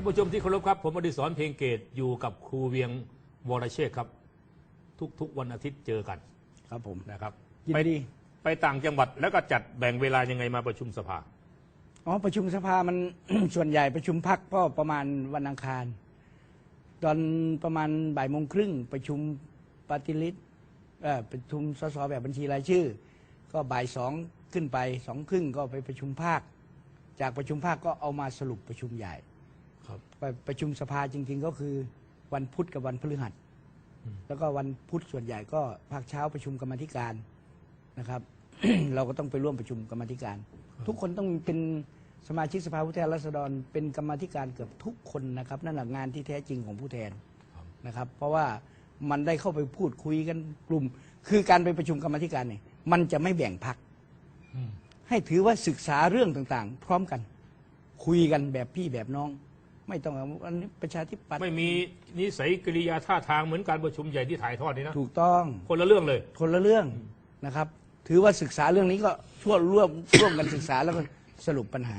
านผู้ชมที่เคารพครับ ผมอดิศรเพลงเกตอยู่กับครูเวียงวรเชษฐ์ครับ ทุกๆวันอาทิตย์เจอกันครับผมนะครับยินไปดีไปต่างจังหวัดแล้วก็จัดแบ่งเวลายังไงมาประชุมสภา อ๋อประชุมสภามัน ส่วนใหญ่ประชุมพักก็ประมาณวันอังคาร ตอนประมาณบ่ายโมงครึ่งประชุมปฏิริษเอ่อประชุมสสแบบบัญชีรายชื่อ ก็บ่ายสองขึ้นไปสองครึ่งก็ไปประชุมภาค จากประชุมภาคก็เอามาสรุปประชุมใหญ่ ครับ ไปประชุมสภาจริง ๆ ก็คือวันพุธกับวันพฤหัสแล้วก็วันพุธส่วนใหญ่ก็ภาคเช้าประชุมกรรมาธิการนะครับ เราก็ต้องไปร่วมประชุมกรรมาธิการ ทุกคนต้องเป็นสมาชิกสภาผู้แทนราษฎรเป็นกรรมาธิการเกือบทุกคนนะครับนั่นแหละงานที่แท้จริงของผู้แทนนะครับ เพราะว่ามันได้เข้าไปพูดคุยกันกลุ่ม คือการไปประชุมกรรมาธิการเนี่ยมันจะไม่แบ่งพัก อืม ให้ถือว่าศึกษาเรื่องต่างๆ พร้อมกัน คุยกันแบบพี่แบบน้อง ไม่ต้องเอาอันนี้ประชาธิปัตย์ไม่มีนิสัยกริยาท่าทางเหมือนการประชุมใหญ่ที่ถ่ายทอดนี่นะถูกต้องคนละเรื่องเลย คนละเรื่องนะครับ ถือว่าศึกษาเรื่องนี้ก็ช่วยร่วมร่วมกันศึกษาแล้วก็สรุปปัญหา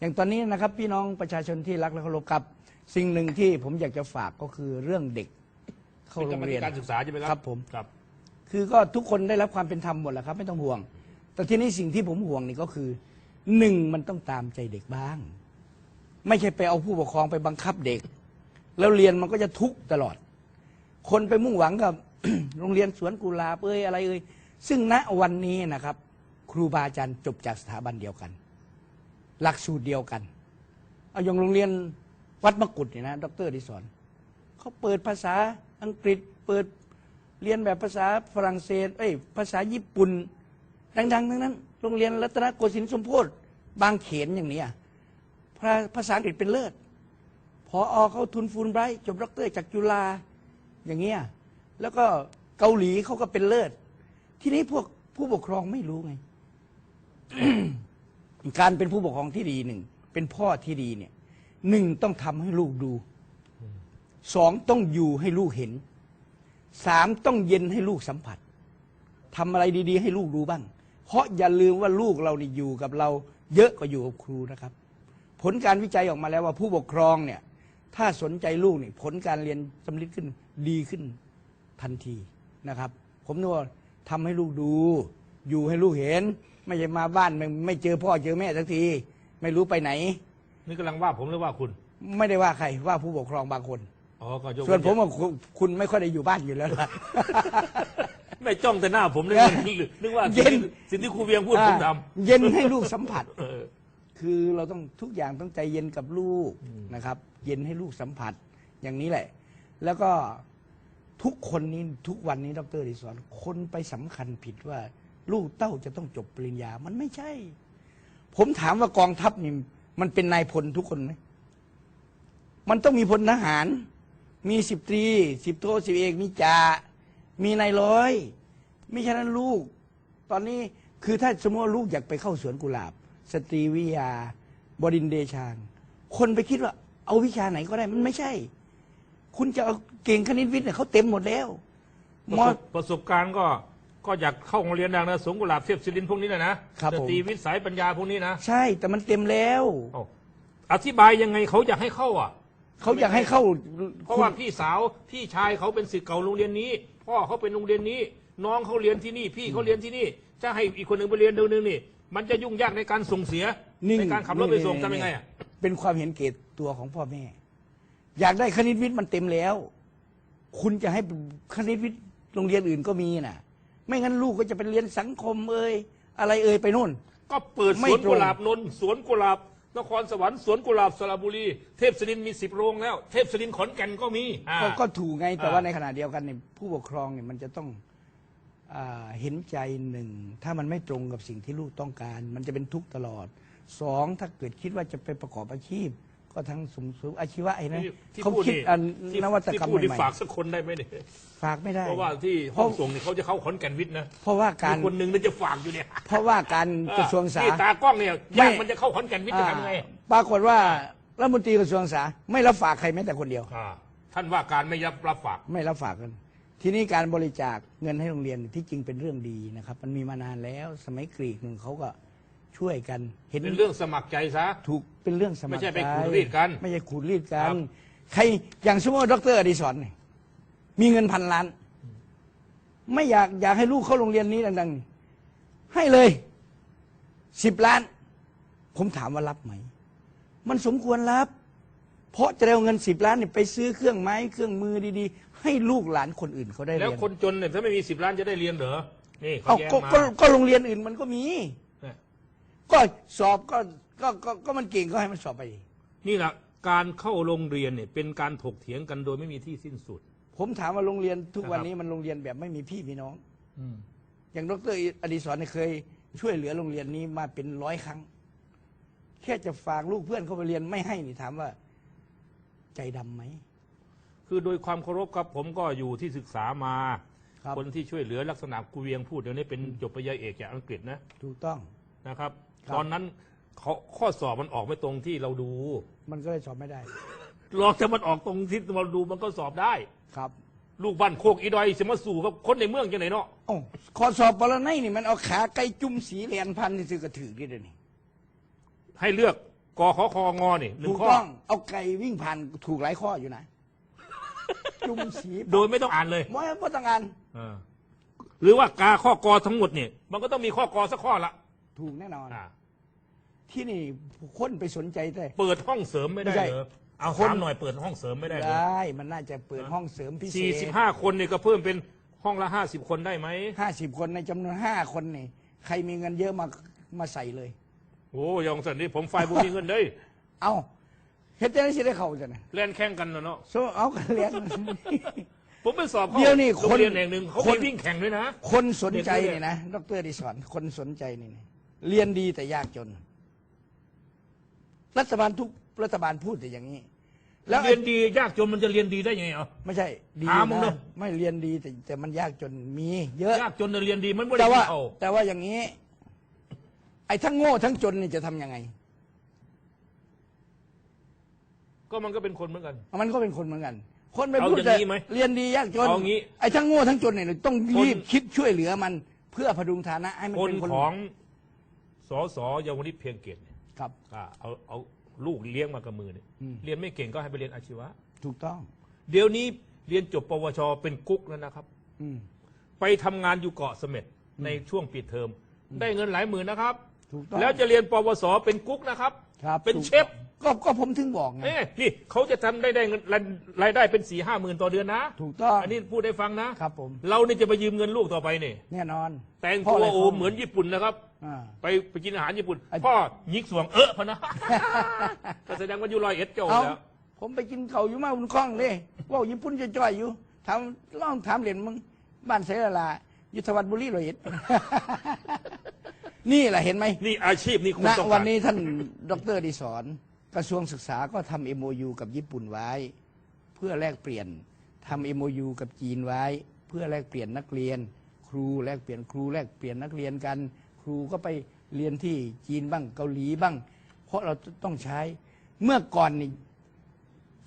อย่างตอนนี้นะครับ พี่น้องประชาชนที่รักและเคารพครับ สิ่งหนึ่งที่ผมอยากจะฝากก็คือเรื่องเด็กเข้าเป็นโรกรรงมเรีธิยนการศึกษาใช่ไหมครับครับผมครับ คือก็ทุกคนได้รับความเป็นธรรมหมดแหละครับ ไม่ต้องห่วง แต่ทีนี้สิ่งที่ผมห่วงนี่ก็คือหนึ่งมันต้องตามใจเด็กบ้าง ไม่ใช่ไปเอาผู้ปกครองไปบังคับเด็ก แล้วเรียนมันก็จะทุกข์ตลอด คนไปมุ่งหวังกับ โรงเรียนสวนกุหลาบเอ้ยอะไรเอ้ยซึ่งณวันนี้นะครับ ครูบาอาจารย์จบจากสถาบันเดียวกัน หลักสูตรเดียวกันเอาอย่างโรงเรียนวัดมกุฎเนี่ยนะดรดิสอนเขาเปิดภาษาอังกฤษเปิดเรียนแบบภาษาฝรั่งเศสเอ้ยภาษาญี่ปุ่นดังๆทั้งนั้น โรงเรียนรัตนโกสินทร์สมโพธิบางเขนอย่างเนี้ย ภาษาอังกฤษเป็นเลิศพออเขาทุนฟูลไบรท์จบด็อกเตอร์จากจุฬาอย่างเงี้ยแล้วก็เกาหลีเขาก็เป็นเลิศ ทีนี้พวกผู้ปกครองไม่รู้ไง การเป็นผู้ปกครองที่ดีหนึ่ง เป็นพ่อที่ดีเนี่ยหนึ่งต้องทำให้ลูกดูสองต้องอยู่ให้ลูกเห็นสามต้องเย็นให้ลูกสัมผัสทำอะไรดี ๆ ให้ลูกดูบ้าง เพราะอย่าลืมว่าลูกเรานี่อยู่กับเรา เยอะกว่าอยู่กับครูนะครับ ผลการวิจัยออกมาแล้วว่าผู้ปกครองเนี่ย ถ้าสนใจลูกนี่ผลการเรียนสำลิดขึ้นดีขึ้นทันทีนะครับ ผมนึกว่าทำให้ลูกดู อยู่ให้ลูกเห็น ไม่ใช่มาบ้านไม่ไม่เจอพ่อเจอแม่สักที ไม่รู้ไปไหน นี่กำลังว่าผมหรือว่าคุณ ไม่ได้ว่าใครว่าผู้ปกครองบางคน อ๋อก็ยกส่วนผมเว่าคุณคุณไม่ค่อยได้อยู่บ้านอยู่แล้วล่ะ ไม่จ้องแต่หน้าผมนึกว่านึกว่าเย็น สิ่งที่ครูเวียงพูดผมทอ่าเย็นให้ลูกสัมผัสำเออ คือเราต้องทุกอย่างต้องใจเย็นกับลูกนะครับ เย็นให้ลูกสัมผัสอย่างนี้แหละ แล้วก็ทุกคนนี้ทุกวันนี้ดรดิสอนคนไปสำคัญผิดว่า ลูกเต้าจะต้องจบปริญญา มันไม่ใช่ ผมถามว่ากองทัพนี่มันเป็นนายพลทุกคนไหมมันต้องมีพลทหาร มีสิบตรีสิบโทสิบเอกมีจ่ามีนายร้อยมิฉะนั้นลูก ตอนนี้คือถ้าสมมติว่าลูกอยากไปเข้าสวนกุหลาบ สตรีวิทยา บดินทร์เดชางคนไปคิดว่า เอาวิชาไหนก็ได้มันไม่ใช่ คุณจะเอาเก่งคณิตวิทย์เนี่ยเขาเต็มหมดแล้วประมอสบประสบการณ์ก็ก็อยากเข้าโรงเรียนดังนะสงกุหลาบเทียบศิลินพวกนี้นะนะครับผม สตรีวิทย์สายปัญญาพวกนี้นะใช่ แต่มันเต็มแล้วเอ้าอธิบายยังไงเขาอยากให้เข้าอะ เขาอยากให้เข้าเพราะว่าพี่สาวพี่ชายเขาเป็นศิษย์เก่าโรงเรียนนี้ พ่อเขาเป็นโรงเรียนนี้ น้องเขาเรียนที่นี่ พี่เขาเรียนที่นี่ จะให้อีกคนหนึ่งไปเรียนเดียวนึงนี่ มันจะยุ่งยากในการส่งเสียนิ่งในการขับรถไปส่งนี่ทำยังไงอะเป็นความเห็นเกตตัวของพ่อแม่ อยากได้คณิตวิทย์มันเต็มแล้ว คุณจะให้คณิตวิทย์โรงเรียนอื่นก็มีน่ะ ไม่งั้นลูกก็จะไปเรียนสังคมเอ่ยอะไรเอ่ยไปนู่น ก็เปิดไม่สวนตรง กุหลาบนนท์สวนกุหลาบนครสวรรค์สวนกุหลาบสระบุรี เทพศิรินทร์มีสิบโรงแล้ว เทพศิรินทร์ขอนแก่นก็มีอ่า ก็ก็ถูกไงแต่อ่าว่า ในขณะเดียวกันเนี่ยผู้ปกครองเนี่ยมันจะต้องอา เห็นใจหนึ่งถ้ามันไม่ตรงกับสิ่งที่ลูกต้องการ มันจะเป็นทุกข์ตลอดสองถ้าเกิดคิดว่าจะไปประกอบอาชีพ ก็ทั้งสมสูอาชีวะไอ้นะที่ที่เขาพูดคิดนี่อันที่นวัตกรรมที่พูดใหที่ม่ฝากสักคนได้ไหมเนี่ยๆฝากไม่ได้ เพราะว่าที่ห้องส่งเนี่ยเขาจะเข้าขอนแก่นวิทย์นะเพราะว่าการ มีคนหนึ่งนั่นจะฝากอยู่เนี่ยเพราะว่าการกระทรวงสา ที่ตากล้องเนี่ยยากมันจะเข้าขอนแก่นวิทย์จะทำไงอ่าปรากฏว่ารัฐมนตรีกระทรวงสาไม่รับฝากใครแม้แต่คนเดียว อ่าท่านว่าการไม่รับรับฝาก ไม่รับฝากกัน ทีนี้การบริจาคเงินให้โรงเรียนที่จริงเป็นเรื่องดีนะครับ มันมีมานานแล้วสมัยกรีกหนึ่งเขาก็ช่วยกัน เห็นเป็นเรื่องสมัครใจซะ ถูกเป็นเรื่องสมัครไม่ใช่ไปใจขูดรีดกัน ไม่ใช่ขูดรีดกัครันบใครอย่างสมมติว่าดรอดิศรเนี่ยมีเงินพันล้าน ไม่อยากอยากให้ลูกเข้าโรงเรียนนี้ดังๆนี่ให้เลยสิบล้าน ผมถามว่ารับไหม มันสมควรรับ เพราะจะได้เอาเงินสิบล้านเนี่ยไปซื้อเครื่องไม้เครื่องมือดีๆ ให้ลูกหลานคนอื่นเขาได้แล้วเรียนคนจนเนี่ยถ้าไม่มีสิบล้านจะได้เรียนเหรอนี่เขาเอาแย้งก็มา ก็ก็โรงเรียนอื่นมันก็มี เนี่ย ก็สอบก็ก็ก็ก็มันเก่งก็ให้มันสอบไป นี่แหละการเข้าโรงเรียนเนี่ยเป็นการถกเถียงกันโดยไม่มีที่สิ้นสุด ผมถามว่าโรงเรียนทุกวันนะครับนี้มันโรงเรียนแบบไม่มีพี่มีน้องอืมอย่างดรอดีศรเนี่ยเคยช่วยเหลือโรงเรียนนี้มาเป็นร้อยครั้ง แค่จะฝากลูกเพื่อนเข้าไปเรียนไม่ให้นี่ถามว่า ใจดำไหม คือโดยความเคารพครับผมก็อยู่ที่ศึกษามาครับ คนที่ช่วยเหลือลักษณะกูเวียงพูดเดี๋ยวนี้เป็นจบปริญญาเอกจากอังกฤษนะถูกต้อง นะครับ ครับ ตอนนั้นเขาข้อสอบมันออกไม่ตรงที่เราดูมันก็เลยสอบไม่ได้ ลองจะมันออกตรงที่เราดูมันก็สอบได้ ครับลูกบ้านโคกอีดอยจะมาสู่กับคนในเมืองจังไหนเนาะโอ้ข้อสอบปรนัยนี่มันเอาขาไก่จุ่มสีเหรียญพันนี่ซื้อกระถือกี่เดี๋ยวนี้ให้เลือก กขอคองอนี่หนึ่ถูงกข้อ ต้องเอาไก่วิ่งผ่านถูกหลายข้ออยู่นะ จุ่มสีโดยไม่ต้องอ่านเลยมอยพ่ต้องการเออหรือว่ากาข้อกอทั้งหมดเนี่ยมันก็ต้องมีข้อกอสักข้อละถูกแน่นอน อ่าที่นี่คนไปสนใจแต่ เปิดห้องเสริมไม่ได้ไม่ใช่เหรอเอาคน ถามหน่อยเปิดห้องเสริมไม่ได้เหรอได้มันน่าจะเปิดห้องเสริมพิเศสี่ษสิบห้าคนเนี่ยก็เพิ่มเป็นห้องละห้าสิบคนได้ไหมห้าสิบคนในจำนวนห้าคนนี่ใครมีเงินเยอะมามาใส่เลย โอ้ยองสันนี่ผมไฟบุมีเงินได้ยเอาเฮ็ดจะได้สิได้เข้าจะนะเล่นแข่งกันนะเนาะโซเอากันเรียน ผมไปสอบข้าเดี๋ยวนี้โรงคนเรียนแห่งหนึ่งเขาคมีนวิ่งแข่งด้วยนะ คนสนใจเด็กๆนี่นะดรดิสอนคนสนใจนี่นะเรียนดีแต่ยากจน รัฐบาลทุกรัฐบาลพูดแต่อย่างนี้ แล้วไอ้เรียนดียากจนมันจะเรียนดีได้ยังไงอะ ไม่ใช่ดีถามมึงเนนะอะ ไม่เรียนดีแต่แต่มันยากจนมี เยอะ ยากจนจะเรียนดีมันไม่ได้แต่ว่า เอาแต่ว่าอย่างนี้ไอ้ทั้งโง่ทั้งจนนี่จะทำยังไง ก็มันก็เป็นคนเหมือนกัน มันก็เป็นคนเหมือนกัน คนไปเอาพูดอย่างแต่นี้ไหมเรียนดียากจนเอางี้ไอ้ทั้งโง่ทั้งจนเนี่ยต้องคนรีบคิดช่วยเหลือมัน เพื่อพดุงฐานะให้มันคนเป็นคนของสอสอเยาวนิตเพียงเกตเนี่ยครับอ่าเอาเอาลูกเลี้ยงมากับมือเนี่ยอืมเรียนไม่เก่งก็ให้ไปเรียนอาชีวะ ถูกต้อง เดี๋ยวนี้เรียนจบปวชเป็นกุ๊กแล้วนะครับ อืมไปทำงานอยู่เกาะเสม็ดในช่วงปิดเทอม ได้เงินหลายหมื่นนะครับ ถูกต้อง แล้วจะเรียนปวสเป็นกุ๊กนะครับ ครับเป็นถูกเชฟ ก็ก็ผมถึงบอกไง เอ้ยนี่เขาจะทำได้ได้เงินรายรายได้เป็นสี่ห้าหมื่นต่อเดือนนะถูกต้องอันนี้พูดให้ฟังนะครับผม เรานี่จะไปยืมเงินลูกต่อไปนี่ แน่นอนแต่งเพราะตัวอะไรโอ้เพราะเหมือนญี่ปุ่นนะครับ อ่า ไปไปกินอาหารญี่ปุ่น ไอ้ พ่อยิกสวงเออพะนะ ก็แสดงว่าอยู่รอยเอ็ดเจ้าเอาแล้ว ผมไปกินเขาวอยู่มาบุญคล้องเลยว่าญี่ปุ่นจะจ่อยอยู่ถามลองถามเหรียญมึงบ้านเสละลายุทธวัฒน์บุรีร้อยเอ็ด นี่แหละเห็นไหมนี่อาชีพนี่คุณณต้องวันการนี้ท่านดรดิศรกระทรวงศึกษาก็ทำ MOU กับญี่ปุ่นไว้ เพื่อแลกเปลี่ยนทำ MOU กับจีนไว้ เพื่อแลกเปลี่ยนนักเรียน ครูแลกเปลี่ยนครูแลกเปลี่ยนนักเรียนกัน ครูก็ไปเรียนที่จีนบ้างเกาหลีบ้าง เพราะเราต้องใช้เมื่อก่อนนี่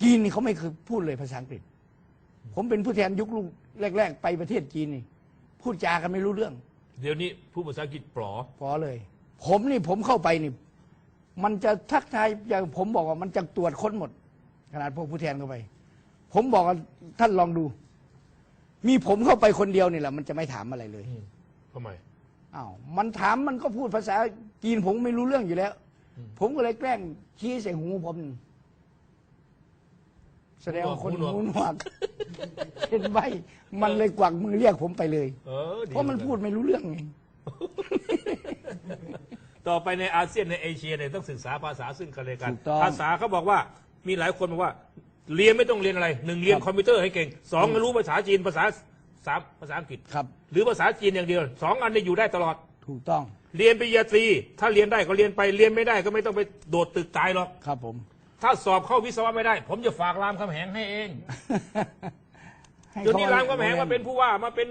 จีนนี่เขาไม่เคยพูดเลยภาษาอังกฤษ ผมเป็นผู้แทนยุคลูกแรก ๆ ไปประเทศจีนนี่พูดจากันไม่รู้เรื่อง เดี๋ยวนี้ผู้ภาษาอังกฤษปลอพอเลย ผมนี่ผมเข้าไปนี่ มันจะทักทายอย่างผมบอกว่ามันจะตรวจค้นหมด ขนาดพวกผู้แทนเข้าไป ผมบอกว่าท่านลองดู มีผมเข้าไปคนเดียวนี่แหละมันจะไม่ถามอะไรเลยอืมทำไม อ้าวมันถามมันก็พูดภาษาจีนผมไม่รู้เรื่องอยู่แล้ว อืม ผมก็เลยแกล้งชี้ใส่หูผม แสดงว่าคนหูหนวกหูหนวกเห็นไหมมันเลยกวักมือเรียกผมไปเลย เออดีเพราะมันพูดไม่รู้เรื่องไงต่อไปในอาเซียนในเอเชียเนี่ยต้องศึกษาภาษาซึ่งกันและกัน ถูกต้อง ภาษาเขาบอกว่ามีหลายคนบอกว่า เรียนไม่ต้องเรียนอะไรหนึ่งเรียนครับคอมพิวเตอร์ให้เก่งสองรู้ภาษาจีนภาษาสามภาษาอังกฤษ ครับ หรือภาษาจีนอย่างเดียวสองอันนี้อยู่ได้ตลอด ถูกต้องเรียนปริญญาตรีถ้าเรียนได้ก็เรียนไปเรียนไม่ได้ก็ไม่ต้องไปโดดตึกตายหรอก ครับผม ถ้าสอบเข้าวิศวะไม่ได้ ผมจะฝากรามคำแหงให้เองให้เดี๋ยวนี้ขรามคำแหงมาเป็นผู้ว่ามาเป็น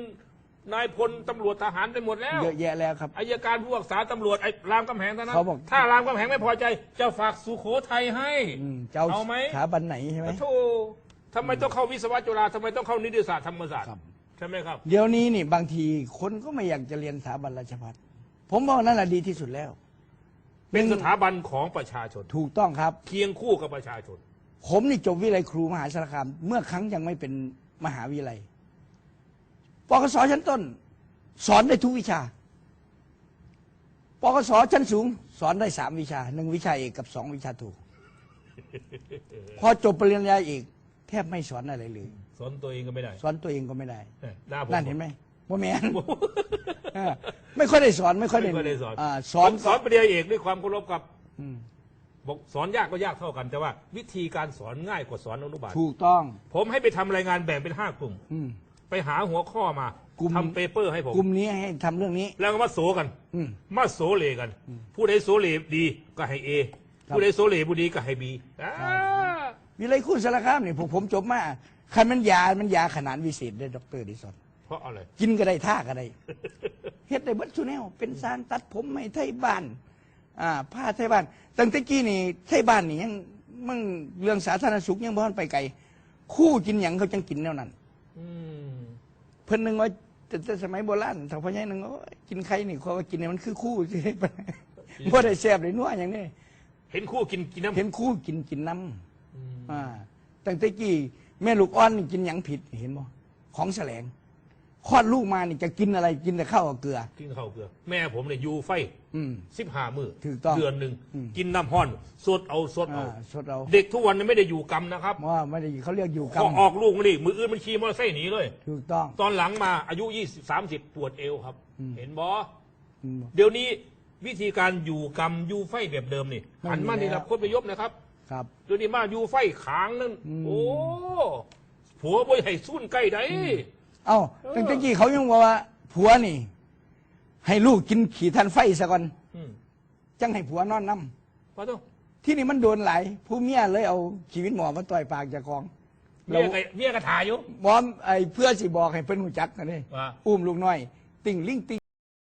นายพลตำรวจทหารไปหมดแล้วเยอะแยะแล้วครับอายการผู้รักษาตำรวจไอ้รามคำแหงเท่านั้นเขาบอก ถ้ารามคำแหงไม่พอใจจะฝากสุโขทัยให้อืมเจ้าเอาไหม สถาบันไหนใช่ไหม โธ่ทำไมต้องเข้าวิศวะจุฬาทำไมต้องเข้านิติศาสตร์ธรรมศาสตร์ครับ ใช่ไหมครับ เดี๋ยวนี้นี่บางทีคนก็ไม่อยากจะเรียนสถาบันราชภัฏผมว่านั่นแหละดีที่สุดแล้ว เป็นสถาบันของประชาชนถูกต้องครับ เคียงคู่กับประชาชน ผมนี่จบวิทยาลัยครูมหาสารคามเมื่อครั้งยังไม่เป็นมหาวิทยาลัยปกศชั้นต้น สอนได้ทุกวิชาปกศชั้นสูง สอนได้สามวิชาหนึ่งวิชาเอกกับสองวิชาโทพอจบปริญญาเอกแทบไม่สอนอะไรเลย สอนตัวเองก็ไม่ได้ สอนตัวเองก็ไม่ได้เออหน้าผมนั่นเห็นไหมว่าแมนเออไม่ค่อยได้สอนไม่ค่อยได้ไม่ค่อยได้สอนาสสออนนสอนปริญญาเอกด้วยความเคารพกับอืมบอกสอนยากก็ยากเท่ากันแต่ว่า วิธีการสอนง่ายกว่าสอนอนุบาลถูกต้อง ผมให้ไปทำรายงานแบ่งเป็นห้ากลุ่ม อืม ไปหาหัวข้อมากลุ่ม ทำเปเปอร์ให้ผม กลุ่มนี้ให้ทำเรื่องนี้ แล้วก็มาโสกัน อืม มาโสเลกัน ผู้ใดโสเลดีก็ให้เอครับ ผู้ใดโสเลบุดีก็ให้บีอ่าวิเลยคุณสารคามนี่ผมผมจบมาคันมันยามันยาขนาดวิเศษได้ดอกเตอร์ดิสอนเพ ราะอะไรกินก็ได้ท่าก็ได้เฮ็ดได้เบัดทุแนวเป็นสร้างตัดผมไม่ไทยบ้านอ่าผ้าไทยบ้านตั้งแต่กี้นี่ไทยบ้านนี่ยังมึงเรื่องสาธารณสุขยังบ่ทันไปไกลคู่กินหยังเขาจังกินแนวนั้นอืมเพิ่นนึงว่าแต่แต่สมัยโบราณถ้าพ่อใหญ่นึงว่าโอ้ยกินไข่นี่เขาว่ากินเนี่ยมันคือคู่สิบ่ได้แซ่บเลยนัวอย่างนี้เห็นคู่กินกินน้ำเห็นคู่กินกินน้อืมำอ่าตั้งแต่กี้แม่ลูกอ่อนนี่กินหยังผิดเห็นบ่ของแสลง คลอดลูกมานี่จะกินอะไรกินแต่ข้าวกับเกลือ กินข้าวเกลือ แม่ผมเนี่ยอยู่ไฟอืม สิบห้ามือถูกต้องเดือนหนึ่งอืม กินน้ำห้อนสดเอาสดเอา อ่าสดเอาเด็กทุกวันนี้ไม่ได้อยู่กรรมนะครับว่าไม่ได้เขาเรียกอยู่กรพรอมออกลูกมาดิมืออื่นมันขี่มอเตอร์ไซค์หนีเลย ถูกต้อง ตอนหลังมาอายุยี่สิบสามสิบปวดเอวครับ อืม เห็นบออืม เดี๋ยวนี้วิธีการอยู่กรรมอยู่ไฟแบบเดิมนี่ไม่มีหันมานี่แล้รับวคนไปยบนะครับครับ เดี๋ยวนี้มาอยู่ไฟขางนั่นอืม โอ้ผัวบ่ให้สู้นใกล้ใด เอ้าตั้งแต่กี้เขายังบอกว่า ผัวนี่ ให้ลูกกินขี่ทันไฟซะก่อนอืมจังให้ผัวนอนน้พอต้องำที่นี่มันโดนหลายผู้เมียเลยเอาชีวิตหมอมาต่อยปากจากกองเมียไงเมียกระถายอยู่ บอมไอ้เพื่อสิบอกให้เพิ่นหูจักกันนี่ว่า อุ้มลูกน้อย ติ่งลิงติง